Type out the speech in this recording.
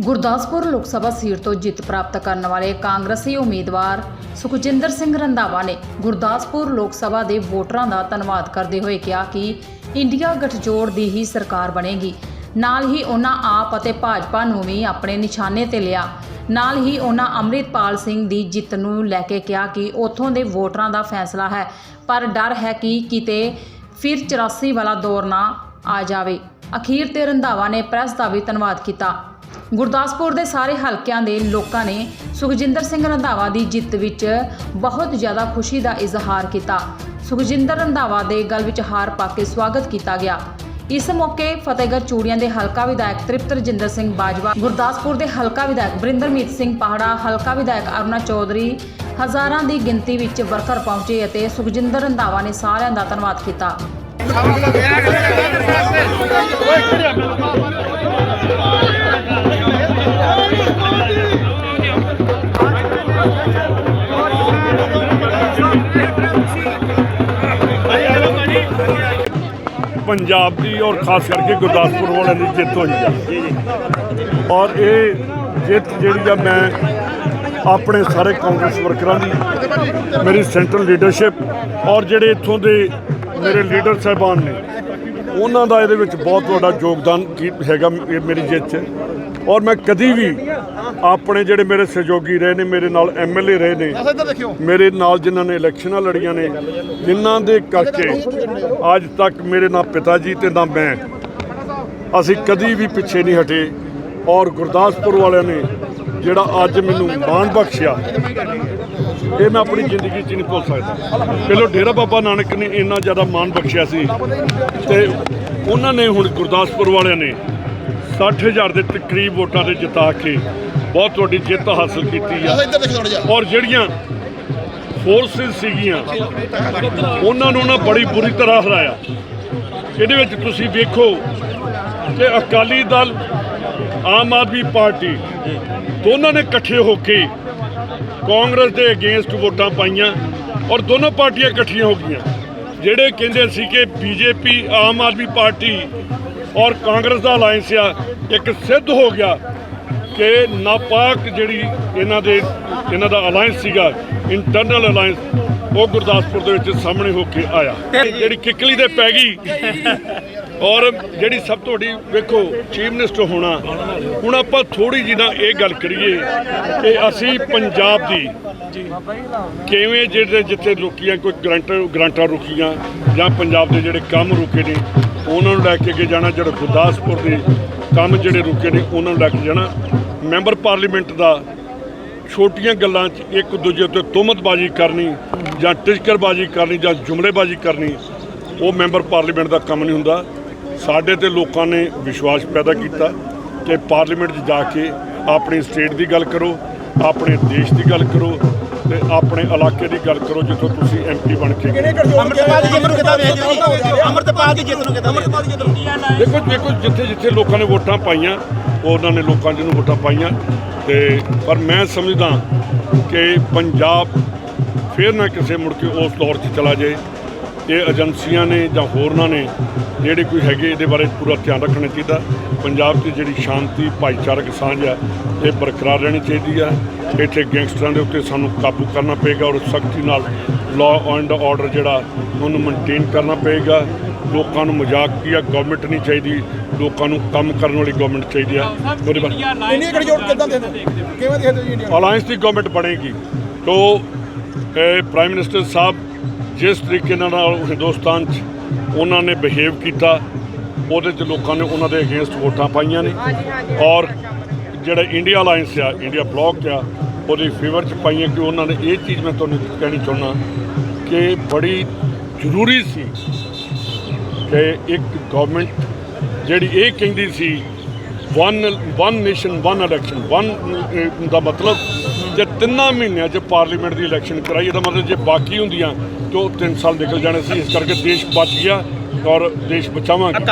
ਗੁਰਦਾਸਪੁਰ ਲੋਕ ਸਭਾ ਸੀਟ ਤੋਂ ਜਿੱਤ ਪ੍ਰਾਪਤ ਕਰਨ ਵਾਲੇ ਕਾਂਗਰਸੀ ਉਮੀਦਵਾਰ ਸੁਖਜਿੰਦਰ ਸਿੰਘ ਰੰਧਾਵਾ ਨੇ ਗੁਰਦਾਸਪੁਰ ਲੋਕ ਸਭਾ ਦੇ ਵੋਟਰਾਂ ਦਾ ਧੰਨਵਾਦ ਕਰਦੇ ਹੋਏ ਕਿਹਾ ਕਿ ਇੰਡੀਆ ਗਠਜੋੜ ਦੀ ਹੀ ਸਰਕਾਰ ਬਣੇਗੀ। ਨਾਲ ਹੀ ਉਹਨਾਂ ਆਪ ਅਤੇ ਭਾਜਪਾ ਨੂੰ ਵੀ ਆਪਣੇ ਨਿਸ਼ਾਨੇ ਤੇ ਲਿਆ। ਨਾਲ ਹੀ ਉਹਨਾਂ ਅੰਮ੍ਰਿਤਪਾਲ ਸਿੰਘ ਦੀ ਜਿੱਤ ਨੂੰ ਲੈ ਕੇ ਕਿਹਾ ਕਿ ਉਥੋਂ ਦੇ ਵੋਟਰਾਂ ਦਾ ਫੈਸਲਾ ਹੈ। ਪਰ ਡਰ ਹੈ ਕਿ ਕਿਤੇ ਫਿਰ 84 ਵਾਲਾ ਦੌਰ ਨਾ ਆ ਜਾਵੇ। ਅਖੀਰ ਤੇ ਰੰਧਾਵਾ ਨੇ ਪ੍ਰੈਸ ਦਾ ਵੀ ਧੰਨਵਾਦ ਕੀਤਾ। ਗੁਰਦਾਸਪੁਰ ਦੇ ਸਾਰੇ ਹਲਕਿਆਂ ਦੇ ਲੋਕਾਂ ਨੇ ਸੁਖਜਿੰਦਰ ਸਿੰਘ ਰੰਧਾਵਾ ਦੀ ਜਿੱਤ ਵਿੱਚ ਬਹੁਤ ਜ਼ਿਆਦਾ ਖੁਸ਼ੀ ਦਾ ਇਜ਼ਹਾਰ ਕੀਤਾ। ਸੁਖਜਿੰਦਰ ਰੰਧਾਵਾ ਦੇ ਗਲ ਵਿੱਚ ਹਾਰ ਪਾ ਕੇ ਸਵਾਗਤ ਕੀਤਾ ਗਿਆ। ਇਸ ਮੌਕੇ ਫਤਿਹਗੜ੍ਹ ਚੂੜੀਆਂ ਦੇ ਹਲਕਾ ਵਿਧਾਇਕ ਤ੍ਰਿਪਤ ਰਜਿੰਦਰ ਸਿੰਘ ਬਾਜਵਾ ਗੁਰਦਾਸਪੁਰ ਦੇ ਹਲਕਾ ਵਿਧਾਇਕ ਬਰਿੰਦਰਮੀਤ ਸਿੰਘ ਪਾਹੜਾ ਹਲਕਾ ਵਿਧਾਇਕ ਅਰੁਣਾ ਚੌਧਰੀ ਹਜ਼ਾਰਾਂ ਦੀ ਗਿਣਤੀ ਵਿੱਚ ਵਰਕਰ ਪਹੁੰਚੇ ਅਤੇ ਸੁਖਜਿੰਦਰ ਰੰਧਾਵਾ ਨੇ ਸਾਰਿਆਂ ਦਾ ਧੰਨਵਾਦ ਕੀਤਾ ਪੰਜਾਬ ਦੀ ਔਰ ਖਾਸ ਕਰਕੇ ਗੁਰਦਾਸਪੁਰ ਵਾਲਿਆਂ ਦੀ ਜਿੱਤ ਹੋਈ ਆ। ਔਰ ਇਹ ਜਿੱਤ ਜਿਹੜੀ ਆ ਮੈਂ ਆਪਣੇ ਸਾਰੇ ਕਾਂਗਰਸ ਵਰਕਰਾਂ ਦੀ, ਮੇਰੀ ਸੈਂਟਰਲ ਲੀਡਰਸ਼ਿਪ ਔਰ ਜਿਹੜੇ ਇੱਥੋਂ ਦੇ ਮੇਰੇ ਲੀਡਰ ਸਾਹਿਬਾਨ ਨੇ ਉਹਨਾਂ ਦਾ ਇਹਦੇ ਵਿੱਚ ਬਹੁਤ ਵੱਡਾ ਯੋਗਦਾਨ ਹੈਗਾ ਮੇਰੀ ਜਿੱਤ 'ਚ। ਔਰ ਮੈਂ ਕਦੀ ਵੀ ਆਪਣੇ ਜਿਹੜੇ ਮੇਰੇ ਸਹਿਯੋਗੀ ਰਹੇ ਨੇ ਮੇਰੇ ਨਾਲ ਐਮਐਲਏ ਰਹੇ ਨੇ ਮੇਰੇ ਨਾਲ ਜਿਨ੍ਹਾਂ ਨੇ ਇਲੈਕਸ਼ਨਾਂ ਲੜੀਆਂ ਨੇ ਜਿਨ੍ਹਾਂ ਦੇ ਕਰਕੇ ਅੱਜ ਤੱਕ ਮੇਰੇ ਨਾਲ ਪਿਤਾ ਜੀ ਤੇ ਨਾ ਮੈਂ ਅਸੀਂ ਕਦੀ ਵੀ ਪਿੱਛੇ ਨਹੀਂ ਹਟੇ। ਔਰ ਗੁਰਦਾਸਪੁਰ ਵਾਲਿਆਂ ਨੇ ਜਿਹੜਾ ਅੱਜ ਮੈਨੂੰ ਮਾਣ ਬਖਸ਼ਿਆ ਇਹ ਮੈਂ ਆਪਣੀ ਜ਼ਿੰਦਗੀ 'ਚ ਨਹੀਂ ਭੁੱਲ ਸਕਦਾ। ਪਹਿਲਾਂ ਡੇਰਾ ਬਾਬਾ ਨਾਨਕ ਨੇ ਇੰਨਾ ਜ਼ਿਆਦਾ ਮਾਣ ਬਖਸ਼ਿਆ ਸੀ ਤੇ ਉਹਨਾਂ ਨੇ ਹੁਣ ਗੁਰਦਾਸਪੁਰ ਵਾਲਿਆਂ ਨੇ 60000 ਦੇ ਤਕਰੀਬ ਵੋਟਾਂ ਤੇ ਜਿਤਾ ਕੇ ਬਹੁਤ ਵੱਡੀ ਜਿੱਤ ਹਾਸਲ ਕੀਤੀ ਆ। ਔਰ ਜਿਹੜੀਆਂ ਫੋਰਸਿਸ ਸੀਗੀਆਂ ਉਹਨਾਂ ਨੂੰ ਨਾ ਬੜੀ ਬੁਰੀ ਤਰ੍ਹਾਂ ਹਰਾਇਆ। ਇਹਦੇ ਵਿੱਚ ਤੁਸੀਂ ਵੇਖੋ ਕਿ ਅਕਾਲੀ ਦਲ ਆਮ ਆਦਮੀ ਪਾਰਟੀ ਦੋਨਾਂ ਨੇ ਇਕੱਠੇ ਹੋ ਕੇ ਕਾਂਗਰਸ ਦੇ ਅਗੇਂਸਟ ਵੋਟਾਂ ਪਾਈਆਂ ਔਰ ਦੋਨੋਂ ਪਾਰਟੀਆਂ ਇਕੱਠੀਆਂ ਹੋ ਗਈਆਂ। ਜਿਹੜੇ ਕਹਿੰਦੇ ਸੀ ਕਿ ਬੀਜੇਪੀ, ਆਮ ਆਦਮੀ ਪਾਰਟੀ ਔਰ ਕਾਂਗਰਸ ਦਾ ਅਲਾਈਅੰਸ ਆ, ਇੱਕ ਸਿੱਧ ਹੋ ਗਿਆ। ਕਿ ਨਾਪਾਕ ਜਿਹੜੀ ਇਹਨਾਂ ਦੇ, ਇਹਨਾਂ ਦਾ ਅਲਾਈਅੰਸ ਸੀਗਾ ਇੰਟਰਨਲ ਅਲਾਈਅੰਸ ਉਹ ਗੁਰਦਾਸਪੁਰ ਦੇ ਵਿੱਚ ਸਾਹਮਣੇ ਹੋ ਕੇ ਆਇਆ। ਜਿਹੜੀ ਕਿੱਕਲੀ ਦੇ ਪੈ ਗਈ। ਔਰ ਜਿਹੜੀ ਸਭ ਤੋਂ ਵੱਡੀ, ਵੇਖੋ ਚੀਫ ਮਿਨਿਸਟਰ ਹੋਣਾ, ਹੁਣ ਆਪਾਂ ਥੋੜੀ ਜਿਹੀ ਨਾ ਇਹ ਗੱਲ ਕਰੀਏ ਕਿ ਅਸੀਂ ਪੰਜਾਬ ਦੀ ਕਿਵੇਂ ਜਿਹੜੇ ਜਿੱਥੇ ਰੁਕੀਆਂ, ਕੋਈ ਗਰੰਟਰ ਗਰੰਟਾਂ ਰੁਕੀਆਂ ਜਾਂ ਪੰਜਾਬ ਦੇ ਜਿਹੜੇ ਕੰਮ ਰੁਕੇ ਨੇ ਉਹਨਾਂ ਨੂੰ ਲੈ ਕੇ ਅੱਗੇ ਜਾਣਾ, ਜਿਹੜਾ ਗੁਰਦਾਸਪੁਰ ਦੇ ਕੰਮ ਜਿਹੜੇ ਰੁਕੇ ਨੇ, ਉਹਨਾਂ ਨੂੰ ਲੈ ਕੇ ਜਾਣਾ। ਮੈਂਬਰ ਪਾਰਲੀਮੈਂਟ ਦਾ ਛੋਟੀਆਂ ਗੱਲਾਂ 'ਚ ਇੱਕ ਦੂਜੇ ਉੱਤੇ ਤੁਹਮਤਬਾਜ਼ੀ ਕਰਨੀ ਜਾਂ ਟਿਚਕਰਬਾਜ਼ੀ ਕਰਨੀ ਜਾਂ ਜੁਮਲੇਬਾਜ਼ੀ ਕਰਨੀ, ਉਹ ਮੈਂਬਰ ਪਾਰਲੀਮੈਂਟ ਦਾ ਕੰਮ ਨਹੀਂ ਹੁੰਦਾ। ਸਾਡੇ ਤੇ ਲੋਕਾਂ ਨੇ ਵਿਸ਼ਵਾਸ ਪੈਦਾ ਕੀਤਾ ਕਿ ਪਾਰਲੀਮੈਂਟ 'ਚ ਜਾ ਕੇ ਆਪਣੀ ਸਟੇਟ ਦੀ ਗੱਲ ਕਰੋ, ਆਪਣੇ ਦੇਸ਼ ਦੀ ਗੱਲ ਕਰੋ ਤੇ ਆਪਣੇ ਇਲਾਕੇ ਦੀ ਗੱਲ ਕਰੋ ਜਿੱਥੋਂ ਤੁਸੀਂ ਐਮਪੀ ਬਣ ਕੇ ਗਏ। ਅਮਰਤਪਾਲ ਦੀ ਜਿੱਤ ਨੂੰ ਕਿੱਦਾਂ ਵੇਖਦੇ ਹੋ ਅਮਰਤਪਾਲ ਦੀ ਜਿੱਤ ਨੂੰ ਕਿੱਦਾਂ ਅਮਰਤਪਾਲ ਦੀ ਜਿੱਤ ਨੂੰ ਦੇਖੋ ਦੇਖੋ ਜਿੱਥੇ ਜਿੱਥੇ ਲੋਕਾਂ ਨੇ ਵੋਟਾਂ ਪਾਈਆਂ ਉਹਨਾਂ ਨੇ ਲੋਕਾਂ ਜਿਹਨੂੰ ਵੋਟਾਂ ਪਾਈਆਂ। ਤੇ ਪਰ ਮੈਂ ਸਮਝਦਾ ਕਿ ਪੰਜਾਬ ਫੇਰ ਨਾ ਕਿਸੇ ਮੁੜ ਕੇ ਉਸ ਦੌਰ 'ਚ ਚਲਾ ਜਾਏ। ਇਹ ਏਜੰਸੀਆਂ ਨੇ ਜਾਂ ਹੋਰਨਾਂ ਨੇ ਜਿਹੜੇ ਕੋਈ ਹੈਗੇ ਇਹਦੇ ਬਾਰੇ ਪੂਰਾ ਧਿਆਨ ਰੱਖਣਾ ਚਾਹੀਦਾ। ਪੰਜਾਬ 'ਚ ਜਿਹੜੀ ਸ਼ਾਂਤੀ ਭਾਈਚਾਰਕ ਸਾਂਝ ਆ ਇਹ ਬਰਕਰਾਰ ਰਹਿਣੀ ਚਾਹੀਦੀ ਆ ਇੱਥੇ ਗੈਂਗਸਟਰਾਂ ਦੇ ਉੱਤੇ ਸਾਨੂੰ ਕਾਬੂ ਕਰਨਾ ਪਏਗਾ ਔਰ ਸਖਤੀ ਨਾਲ ਲਾਅ ਐਂਡ ਆਰਡਰ ਜਿਹੜਾ ਉਹਨੂੰ ਮੇਨਟੇਨ ਕਰਨਾ ਪਏਗਾ। ਲੋਕਾਂ ਨੂੰ ਮਜ਼ਾਕ ਕੀ ਆ ਗਵਰਨਮੈਂਟ ਨਹੀਂ ਚਾਹੀਦੀ। ਲੋਕਾਂ ਨੂੰ ਕੰਮ ਕਰਨ ਵਾਲੀ ਗਵਰਨਮੈਂਟ ਚਾਹੀਦੀ ਆ। ਉਹਦੇ ਬਾਰੇ ਇੰਡੀਆ ਗਠਜੋੜ ਕਿੱਦਾਂ ਹੋ? ਕਿਵੇਂ ਦੇਖਦੇ ਹੋ ਜੀ ਇੰਡੀਆ ਅਲਾਈਅੰਸ ਦੀ ਗਵਰਨਮੈਂਟ ਬਣੇਗੀ। ਤੋ ਇਹ ਪ੍ਰਾਈਮ ਮਿਨਿਸਟਰ ਸਾਹਿਬ ਜਿਸ ਤਰੀਕੇ ਨਾਲ ਹਿੰਦੁਸਤਾਨ 'ਚ ਉਹਨਾਂ ਨੇ ਬਿਹੇਵ ਕੀਤਾ ਉਹਦੇ 'ਚ ਲੋਕਾਂ ਨੇ ਉਹਨਾਂ ਦੇ ਅਗੇਂਸਟ ਵੋਟਾਂ ਪਾਈਆਂ ਨੇ। ਔਰ ਜਿਹੜਾ ਇੰਡੀਆ ਅਲਾਈਅੰਸ ਆ ਇੰਡੀਆ ਬਲੌਕ ਆ ਉਹਦੇ ਫੇਵਰ 'ਚ ਪਾਈਆਂ ਕਿ ਉਹਨਾਂ ਨੇ ਇਹ ਚੀਜ਼ ਮੈਂ ਤੁਹਾਨੂੰ ਕਹਿਣੀ ਚਾਹੁੰਦਾ ਕਿ ਬੜੀ ਜ਼ਰੂਰੀ ਸੀ ਕਿ ਇੱਕ ਗਵਰਨਮੈਂਟ ਜਿਹੜੀ ਇਹ ਕਹਿੰਦੀ ਸੀ one one nation one election one ਦਾ ਮਤਲਬ ਜੇ ਤਿੰਨਾਂ ਮਹੀਨਿਆਂ 'ਚ ਪਾਰਲੀਮੈਂਟ ਦੀ ਇਲੈਕਸ਼ਨ ਕਰਾਈ, ਇਹਦਾ ਮਤਲਬ ਜੇ ਬਾਕੀ ਹੁੰਦੀਆਂ, ਤਾਂ ਉਹ 3 ਸਾਲ ਨਿਕਲ ਜਾਣੇ ਸੀ। ਇਸ ਕਰਕੇ ਦੇਸ਼ ਬਚ ਗਿਆ ਔਰ ਦੇਸ਼ ਬਚਾਵਾਂਗੇ।